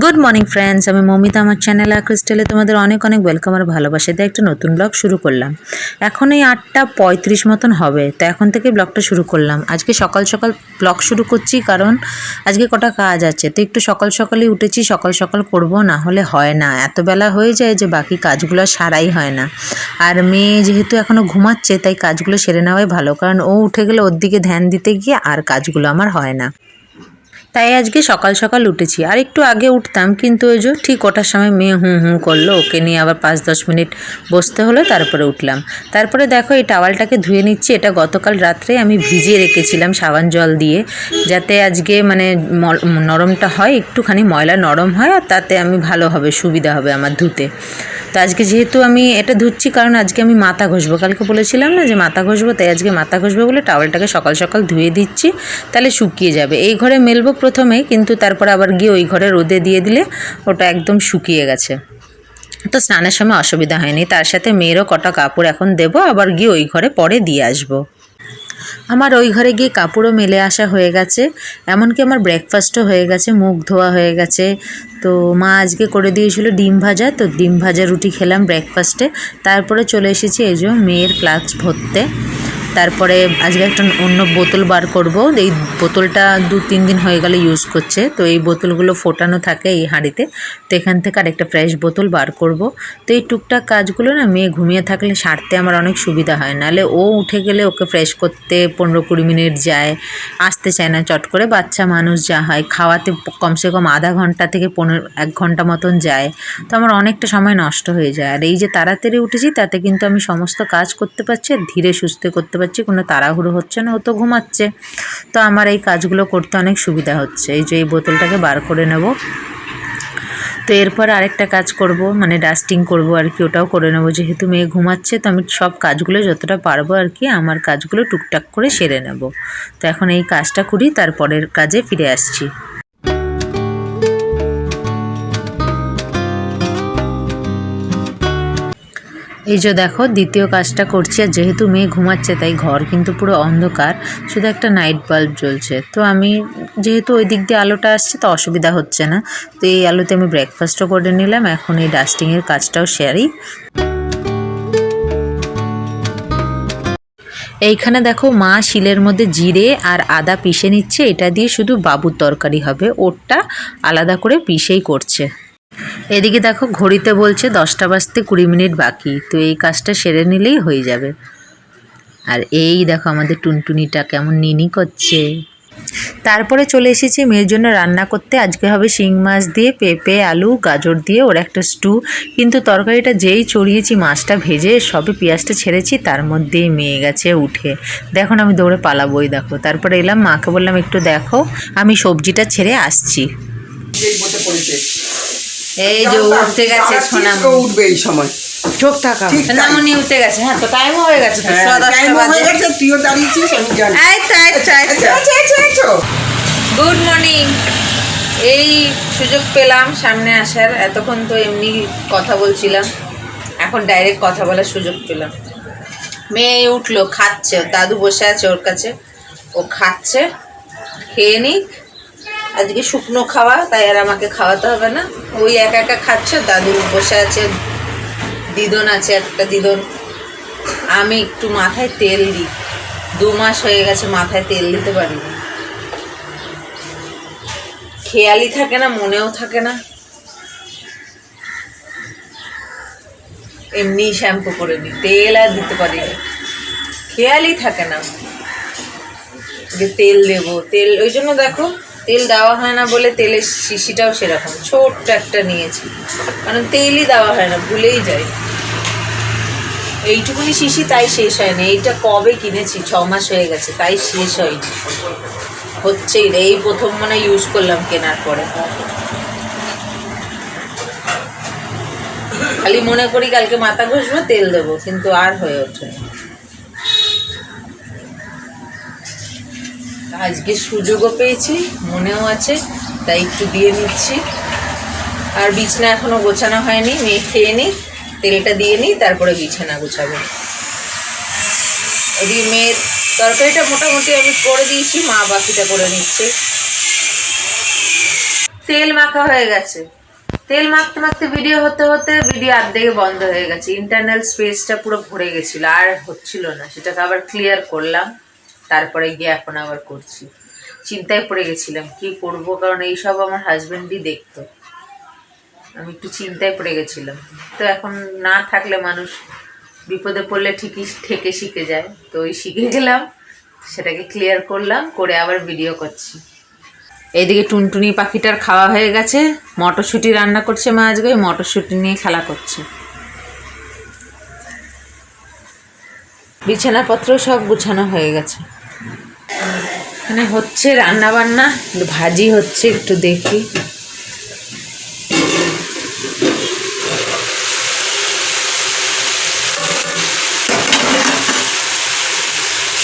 Good morning friends আমি মমিতা। আমার channel আর ক্রিস্টালে তোমাদের অনেক অনেক ওয়েলকাম আর ভালোবাসা দিয়ে একটা নতুন ব্লগ শুরু করলাম। এখন এই আটটা পঁয়ত্রিশ মতন হবে, তো এখন থেকে ব্লগটা শুরু করলাম। আজকে সকাল সকাল ব্লগ শুরু করছি কারণ আজকে কটা কাজ আছে, তো একটু সকাল সকালই উঠেছি, সকাল সকাল করব, না হলে হয় না। এত বেলা হয়ে যায় যে বাকি কাজগুলো সারাই হয় না। আর মেয়ে যেহেতু এখনও ঘুমাচ্ছে, তাই কাজগুলো সেরে নেওয়াই ভালো, কারণ ও উঠে গেলে ওর দিকে ধ্যান দিতে গিয়ে আর কাজগুলো আমার হয় না। তাই আজকে সকাল সকাল উঠেছি। আর একটু আগে উঠতাম, কিন্তু ওই যে ঠিক ওটার সময় মেয়ে হুঁ হুঁ করল। ওকে নিয়ে আবার পাঁচ দশ মিনিট বসতে হলো, তারপরে উঠলাম। তারপরে দেখো এই টাওয়ালটাকে ধুয়ে নিচ্ছি। এটা গতকাল রাত্রে আমি ভিজিয়ে রেখেছিলাম সাবান জল দিয়ে, যাতে আজকে মানে নরমটা হয়, একটুখানি ময়লা নরম হয়, আর তাতে আমি ভালো হবে, সুবিধা হবে আমার ধুতে। তো আজকে যেহেতু আমি এটা ধুচ্ছি, কারণ আজকে আমি মাথা ঘষবো। কালকে বলেছিলাম না যে মাথা ঘষবো, তাই আজকে মাথা ঘষবো বলে টাওয়ালটাকে সকাল সকাল ধুয়ে দিচ্ছি, তাহলে শুকিয়ে যাবে। এই ঘরে মেলবো প্রথমে, কিন্তু তারপর আবার গিয়ে ওই ঘরে রোদে দিয়ে দিলে ওটা একদম শুকিয়ে গেছে। তো স্নানের সময় অসুবিধা হয়নি। তার সাথে মেয়েরও কটা কাপড় এখন দেবো, আবার গিয়ে ওই ঘরে পরে দিয়ে আসব। আমার ওই ঘরে গিয়ে কাপড়ও মেলে আসা হয়ে গেছে। এমনকি আমার ব্রেকফাস্টও হয়ে গেছে, মুখ ধোয়া হয়ে গেছে। তো মা আজকে করে দিয়েছিল ডিম ভাজা, তো ডিম ভাজা রুটি খেলাম ব্রেকফাস্টে তারপরে চলে এসেছি এই যে মেয়ের ফ্লাক্স ভরতে। তারপরে আজকে একটা অন্য বোতল বার করব। এই বোতলটা দু তিন দিন হয়ে গেলে ইউজ করছে। তো এই বোতলগুলো ফোটানো থাকে এই হাঁড়িতে। তো এখান থেকে আরেকটা ফ্রেশ বোতল বার করব। তো এই টুকটাক কাজগুলো না মেয়ে ঘুমিয়ে থাকলে সারতে আমার অনেক সুবিধা হয়। নাহলে ও উঠে গেলে ওকে ফ্রেশ করতে পনেরো কুড়ি মিনিট যায়, আসতে চায় না চট করে। বাচ্চা মানুষ যা হয়, খাওয়াতে কমসে কম আধা ঘণ্টা থেকে পনেরো, এক ঘণ্টা মতন যায়। তো আমার অনেকটা সময় নষ্ট হয়ে যায়। আর এই যে তাড়াতাড়ি উঠেছি, তাতে কিন্তু আমি সমস্ত কাজ করতে পারছি আর ধীরে সুস্থে করতে পারছি, কোনো তাড়াহুড়ো হচ্ছে না, ও তো ঘুমাচ্ছে। তো আমার এই কাজগুলো করতে অনেক সুবিধা হচ্ছে। এই যে এই বোতলটাকে বার করে নেব। তো এরপর আরেকটা কাজ করব মানে ডাস্টিং করব আর কি, ওটাও করে নেব। যেহেতু মেয়ে ঘুমাচ্ছে, তো আমি সব কাজগুলো যতটা পারব আর কি, আমার কাজগুলো টুকটাক করে সেরে নেব। তো এখন এই কাজটা করি, তারপরের কাজে ফিরে আসছি। এই যে দেখো, দ্বিতীয় কাজটা করছি আর যেহেতু মেয়ে ঘুমাচ্ছে তাই ঘর কিন্তু পুরো অন্ধকার, শুধু একটা নাইট বাল্ব জ্বলছে। তো আমি যেহেতু ওই দিক দিয়ে আলোটা আসছে তো অসুবিধা হচ্ছে না। তো এই আলোতে আমি ব্রেকফাস্টও করে নিলাম, এখন এই ডাস্টিংয়ের কাজটাও সেরি এইখানে দেখো মা শিলের মধ্যে জিরে আর আদা পিষে নিচ্ছে, এটা দিয়ে শুধু বাবুর তরকারি হবে ওরটা আলাদা করে পিষেই করছে। এদিকে দেখো, ঘড়িতে বলছে দশটা বাজতে কুড়ি মিনিট বাকি। তো এই কাজটা সেরে নিলেই হয়ে যাবে। আর এই দেখো আমাদের টুনটুনিটা কেমন নিনি করছে। তারপরে চলে এসেছি মেয়ের জন্য রান্না করতে। আজকে হবে শিং মাছ দিয়ে পেঁপে, আলু, গাজর দিয়ে ওর একটা স্টু। কিন্তু তরকারিটা যেই চড়িয়েছি, মাছটা ভেজে সবে পেঁয়াজটা ছেড়েছি, তার মধ্যেই মেয়ে গেছে উঠে। দেখুন আমি দৌড়ে পালাবোই দেখো। তারপরে এলাম, মাকে বললাম, একটু দেখো, আমি সবজিটা ছেড়ে আসছি। এই যে উঠতে গেছে সোনাম উঠবে এই সময়? চোখ তাই। সোনামণি উঠে গেছে হ্যাঁ তো টাইমও হয়ে গেছে তো হ্যাঁ, হয়ে গেছে, তুইও দাঁড়িয়েছিস আমি জানি। তো এই আচ্ছা, আচ্ছা, আচ্ছা, আচ্ছা। গুড মর্নিং এই সুযোগ পেলাম সামনে আসার এতক্ষণ তো এমনি কথা বলছিলাম। এখন ডাইরেক্ট কথা বলার সুযোগ পেলাম। মেয়ে উঠল খাচ্ছে দাদু বসে আছে ওর কাছে। ও খাচ্ছে খেয়ে নিক। আজকে শুকনো খাওয়া, তাই আর আমাকে খাওয়াতে হবে না। ওই একা একা খাচ্ছে দাদু বসে আছে, দিদন আছে, একটা দিদন। আমি একটু মাথায় তেল দিই। দু মাস হয়ে গেছে মাথায় তেল দিতে পারি না খেয়ালই থাকে না, মনেও থাকে না। এমনি শ্যাম্পু করে নিই তেল আর দিতে পারি না খেয়ালই থাকে না। যে তেল দেবো, তেল, ওই জন্য দেখো তেল দেওয়া হয় না বলে তেলের শিশিটাও সেরকম। ছোট্ট একটা নিয়েছি। কারণ তেলই দেওয়া হয় না, ভুলেই যাই। এইটুকুনি শিশি তাই শেষ হয়নি। এইটা কবে কিনেছি? ছ মাস হয়ে গেছে, তাই শেষ হয়নি। হচ্ছেই রে, এই প্রথম মানে ইউজ করলাম কেনার পরে। খালি মনে করি কালকে মাথা ঘষবো, তেল দেবো, কিন্তু আর হয়ে ওঠে আজকে সুযোগও পেয়েছি, মনেও আছে, তাই একটু দিয়ে নিচ্ছি। আর বিছনা এখনও গোছানো হয়নি, মেয়ে খেয়ে নিই তেলটা দিয়ে নিই তারপরে বিছানা গোছাবো। এদিকে মেয়ের তরকারিটা মোটামুটি আমি করে দিয়েছি, মা বাকিটা করে নিচ্ছে। তেল মাখা হয়ে গেছে। তেল মাখতে মাখতে ভিডিও হতে হতে ভিডিও আর্ধেকে বন্ধ হয়ে গেছে। ইন্টারনাল স্পেসটা পুরো ভরে গেছিল, আর হচ্ছিল না, সেটাকে আবার ক্লিয়ার করলাম। তারপরে গিয়ে এখন আবার করছি। চিন্তায় পড়ে গেছিলাম, কি করব? কারণ এইসব আমার হাজবেন্ডই দেখতো। আমি একটু চিন্তায় পড়ে গেছিলাম। তো এখন না থাকলে মানুষ বিপদে পড়লে ঠিকই ঠেকে শিখে যায়। তো ওই শিখে গেলাম, সেটাকে ক্লিয়ার করলাম, করে আবার ভিডিও করছি। এইদিকে টুনটুনি পাখিটার খাওয়া হয়ে গেছে। মটরশুঁটি রান্না করছে মা আজকে মটরশুঁটি নিয়ে খেলা করছে। বিছানাপত্র সব গুছানো হয়ে গেছে। এখানে হচ্ছে রান্না বান্না ভাজি হচ্ছে, একটু দেখি।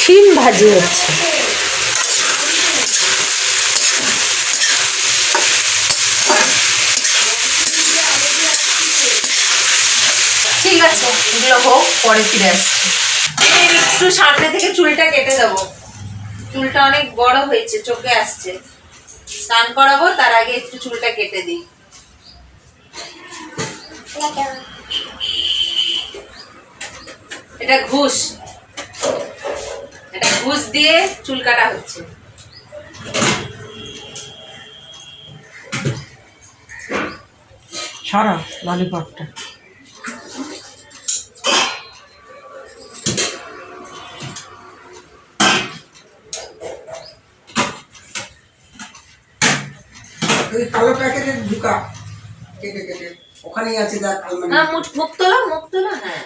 শিম ভাজি হচ্ছে। ঠিক আছে, এগুলো হোক, পরে ফিরে আসছি। একটু সামনে থেকে চুলটা কেটে দেবো। চুলটা অনেক বড় হয়েছে, চোখে আসছে। স্নান করাবো, তার আগে একটু চুলটা কেটে দিই। এটা ঘুষ। এটা ঘুষ দিয়ে চুল কাটা হচ্ছে। সরা ললিপপটা ওই কালো প্যাকেটে ঢুকা। কেটে কেটে ওখানেই আছে দেখ আলমারি হ্যাঁ। মুখ মুখ তোলা মুখ তোলা হ্যাঁ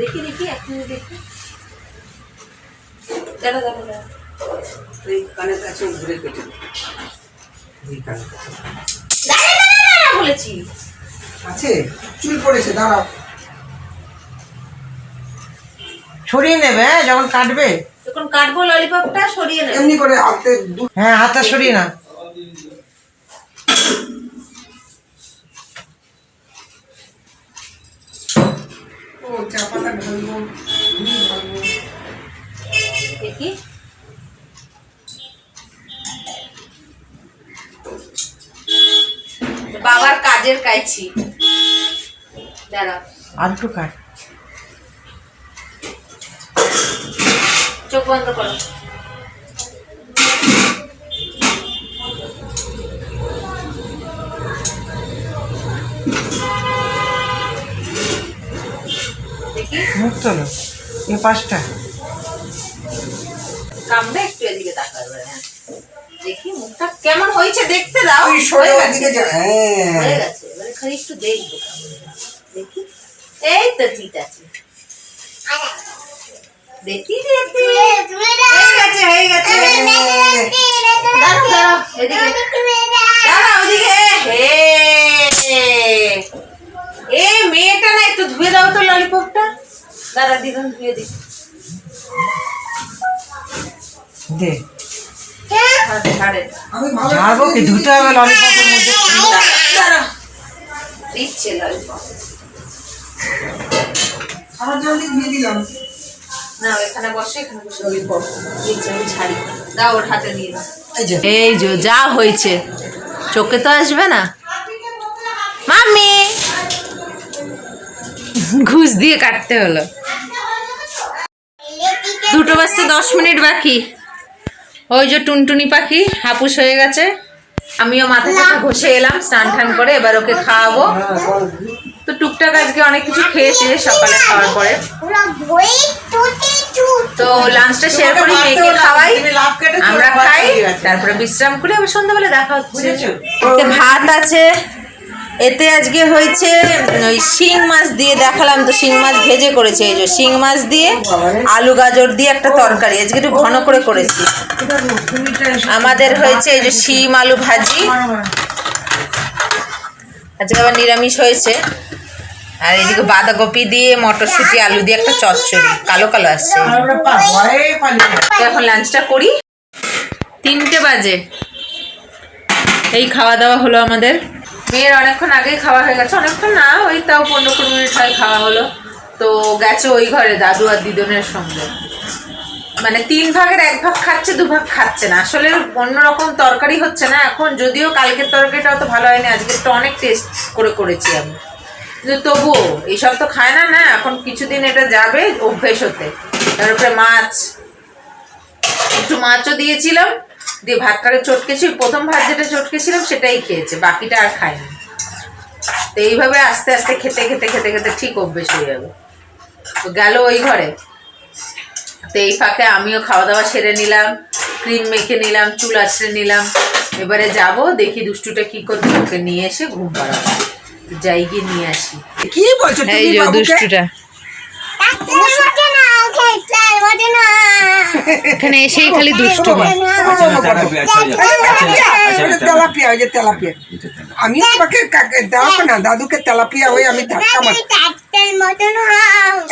দেখি দেখি এক মিনিট দেখি। কানের কাছে ঘুরে কেটে। কানের কাছে। বলেছি। আছে? চুল পড়েছে দাঁড়াও। সরিয়ে নেবে হ্যাঁ যখন কাটবে। যখন কাটবো ললিপপটা সরিয়ে নেব। এমনি করে হাতে হ্যাঁ হাতটা সরিয়ে না। ও চা পাতা ঢালবো ঢালবো। দেখি। বাবার কাজের কাইছি। দাঁড়া একটু কাট চোখ বন্ধ করো। মুখ তোলো। এই পাশটা। একটু এদিকে তাকাবে হ্যাঁ। দেখি মুখটা কেমন হয়েছে দেখতে দাও। হয়ে গেছে। হ্যাঁ। হয়ে গেছে। মানে খালি একটু দেখব দেখি। এই তো ঠিক আছে। দেখি দেখি হয়ে গেছে হয়ে গেছে। দাঁড়াও দাঁড়াও এদিকে। দাঁড়াও ওদিকে। হে। এ মেয়েটা না একটু ধুয়ে দাও তো ললিপপটা দাঁড়া দিদুন ধুয়ে দিই। দে। কি? ধুতে হবে ললিপপের মধ্যে। দিচ্ছে ললিপপ ধুয়ে দিলাম। এই যে। যা হয়েছে। চোখে তো আসবে না। মামি ঘুষ দিয়ে কাটতে হলো। দুটো বাজতে দশ মিনিট বাকি। ওই যে টুনটুনি পাখি হাপুস হয়ে গেছে। আমিও মাথাটা ঘষে এলাম স্নান টান করে এবার ওকে খাওয়াবো। তো টুকটাক আজকে অনেক কিছু খেয়েছে সকালে খাওয়ার পরে। তো লাঞ্চটা শেয়ার করি মেয়েকে খাওয়াই। আমরা খাই তারপরে বিশ্রাম করি আবার সন্ধ্যাবেলা দেখা হচ্ছে। ভাত আছে এতে আজকে হয়েছে ওই শিং মাছ দিয়ে দেখালাম তো, শিং মাছ ভেজে করেছে, এই যে শিং মাছ দিয়ে আলু গাজর দিয়ে একটা তরকারি। আজকে একটু ঘন করে করেছি। আমাদের হয়েছে এই যে শিম আলু ভাজি। আজকে আবার নিরামিষ হয়েছে। আর এদিকে বাঁধাকপি দিয়ে, মটরশুঁটি, আলু দিয়ে একটা চচ্চড়ি। কালো কালো আসছে। এখন লাঞ্চটা করি। তিনটে বাজে। এই খাওয়া দাওয়া হলো আমাদের। মেয়ের অনেকক্ষণ আগেই খাওয়া হয়ে গেছে, অনেকক্ষণ না, ওই তাও পনেরো কুড়ি মিনিট হয় খাওয়া হলো। তো গেছে ওই ঘরে দাদু আর দিদনের সঙ্গে। মানে তিন ভাগের এক ভাগ খাচ্ছে, দু ভাগ খাচ্ছে না। আসলে অন্যরকম তরকারি হচ্ছে না এখন, যদিও কালকের তরকারিটা অত ভালো হয়নি আজকেরটা অনেক টেস্ট করে করেছি আমি। কিন্তু তবুও, এইসব তো খায় না না, এখন কিছুদিন এটা যাবে অভ্যেস হতে। তারপরে মাছ, একটু মাছও দিয়েছিলাম দিয়ে ভাতটারে চটকেছি প্রথম ভাত যেটা চটকেছিলাম সেটাই খেয়েছে বাকিটা আর খায়নি তো এইভাবে আস্তে আস্তে খেতে খেতে খেতে খেতে ঠিক অভ্যেস হয়ে যাবে তো গেল ওই ঘরে। তো এই ফাঁকে আমিও খাওয়া দাওয়া সেরে নিলাম ক্রিম মেখে নিলাম চুল আছড়ে নিলাম। এবারে যাব দেখি দুষ্টুটা কি করছে ওকে নিয়ে এসে ঘুম পাড়াবো। যাই গিয়ে নিয়ে আসি। কি বলছো এই তুমি যে বাবুকে? দুষ্টুটা। এখানে এসেই খালি দুষ্টু হয়। আমি তোমাকে কাকে- না? দাদুকে তেলাপিয়া হয়ে আমি ধাক্কা মার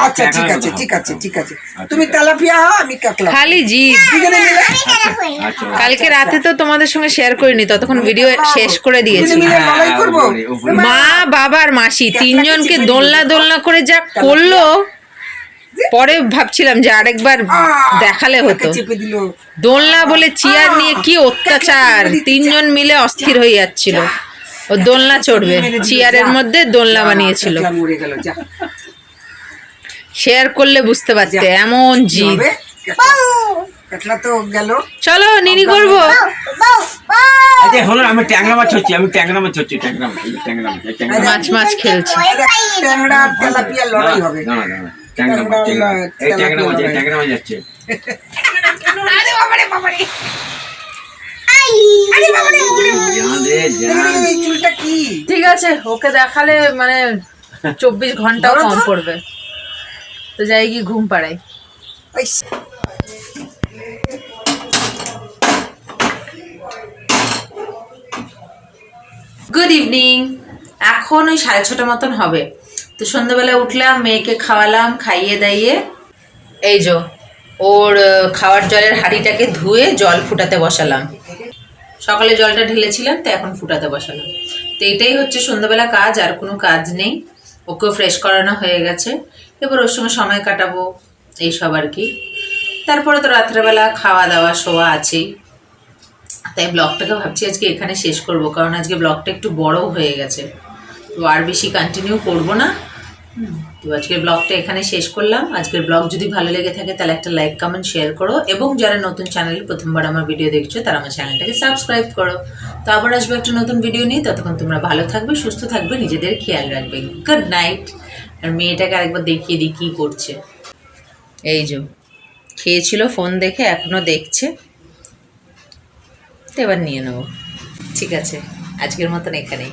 আচ্ছা ঠিক আছে ঠিক আছে ঠিক আছে। তুমি তেলাপিয়া হও আমি কাকলা খালি জিদ। কালকে রাতে তো তোমাদের সঙ্গে শেয়ার করিনি ততক্ষণ ভিডিও শেষ করে দিয়েছি। করব? মা বাবার মাসি তিনজনকে দোলনা দোলনা করে যা করল। পরে ভাবছিলাম যে আরেকবার দেখালে হতো। দোলনা বলে চেয়ার নিয়ে কি অত্যাচার? তিনজন মিলে অস্থির হয়ে যাচ্ছিল। ও দোলনা চড়বে। চেয়ারের মধ্যে দোলনা বানিয়েছিল। শেয়ার করলে বুঝতে পারতে এমন জিদ চলো নিনি করব। আচ্ছা আমি ট্যাংরা মাছ হচ্ছি আমি ট্যাংরা মাছ হচ্ছি ট্যাংরা মাছ মাছ খেলছে ট্যাংরা তেলাপিয়া লড়াই হবে। দাঁড়া, দাঁড়া, ট্যাংরা মাছ এই ট্যাংরা মাছ ট্যাংরা মাছ যাচ্ছে। জান রে জান। এই ঠিক আছে ওকে দেখালে মানে চব্বিশ ঘন্টাও কম পড়বে। তো যাই গিয়ে ঘুম পাড়াই। গুড ইভিনিং এখন ওই সাড়ে ছটা মতন হবে। তো সন্ধ্যাবেলা উঠলাম, মেয়েকে খাওয়ালাম, খাইয়ে দাইয়ে। এই যো, ওর খাওয়ার জলের হাঁড়িটাকে ধুয়ে জল ফুটাতে বসালাম। সকালে জলটা ঢেলেছিলাম, তো এখন ফুটাতে বসালাম। তো এটাই হচ্ছে সন্ধ্যাবেলা কাজ, আর কোনো কাজ নেই। ওকেও ফ্রেশ করানো হয়ে গেছে। এবার ওর সঙ্গে সময় কাটাবো এইসব আর কি। তারপরে তো রাত্রেবেলা খাওয়া দাওয়া শোয়া আছেই। তাই ব্লগটাকে ভাবছি আজকে এখানে শেষ করব, কারণ আজকে ব্লগটা একটু বড় হয়ে গেছে। তো আর বেশি কন্টিনিউ করব না। তো আজকের ব্লগটা এখানে শেষ করলাম। আজকের ব্লগ যদি ভালো লেগে থাকে, তাহলে একটা লাইক কমেন্ট শেয়ার করো। এবং যারা নতুন চ্যানেলে প্রথমবার আমার ভিডিও দেখছ, তারা আমার চ্যানেলটাকে সাবস্ক্রাইব করো। তো আবার আসবে একটা নতুন ভিডিও নিয়ে। ততক্ষণ তোমরা ভালো থাকবে, সুস্থ থাকবে, নিজেদের খেয়াল রাখবে। গুড নাইট আর মেয়েটাকে আরেকবার দেখিয়ে দিই কী করছে। এই যে, খেয়েছিল ফোন দেখে এখনও দেখছে। তো এবার নিয়ে নেব। ঠিক আছে, আজকের মতন এখানেই।